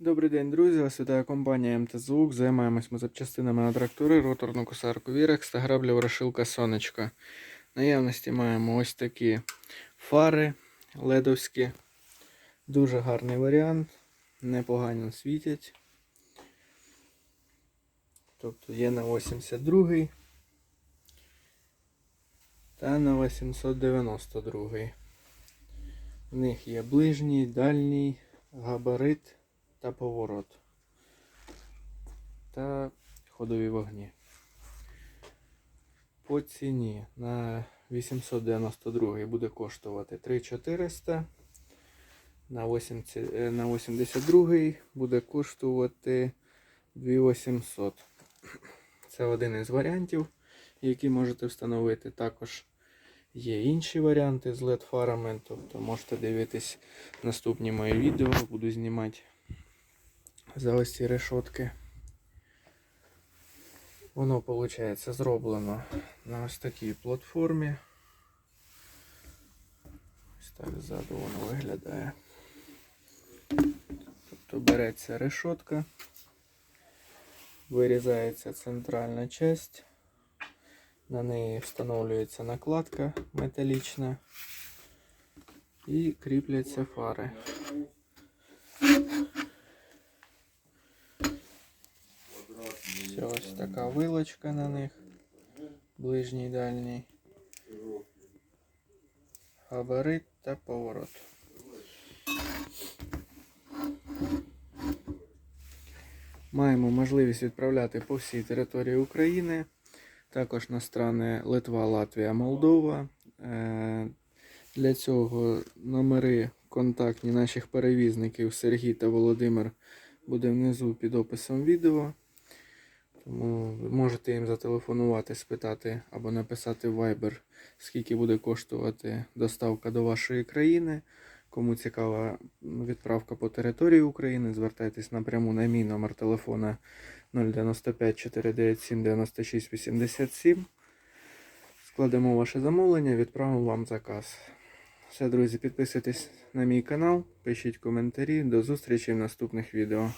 Добрий день, друзі! Вас вітає компанія МТЗУК. Займаємось ми запчастинами на трактори, роторну косарку Вірекс та граблю ворошилка Сонечка. Наявності маємо ось такі фари ледовські. Дуже гарний варіант. Непогано світять. Тобто є на 82 та на 892. В них є ближній, дальній, габарит та поворот. Та ходові вогні. По ціні на 892 буде коштувати 3400. На 80 е, на 82 буде коштувати 2800. Це один із варіантів, які можете встановити. Також є інші варіанти з LED-фарами, тобто можете дивитись наступні мої відео, буду знімати за ось ці решотки. Воно, виходить, зроблено на ось такій платформі. Ось так ззаду воно виглядає. Тобто береться решотка, вирізається центральна часть, на неї встановлюється накладка металічна і кріпляться фари. Все, ось така вилочка на них. Ближній дальній. Габарит та поворот. Маємо можливість відправляти по всій території України. Також на страни Литва, Латвія, Молдова. Е, Для цього номери контактні наших перевізників Сергій та Володимир буде внизу під описом відео. Тому ви можете їм зателефонувати, спитати або написати в Viber, скільки буде коштувати доставка до вашої країни. Кому цікава відправка по території України, звертайтесь напряму на мій номер телефона 095 497 96 87. Складемо ваше замовлення, відправимо вам заказ. Все, друзі, підписуйтесь на мій канал, пишіть коментарі. До зустрічі в наступних відео.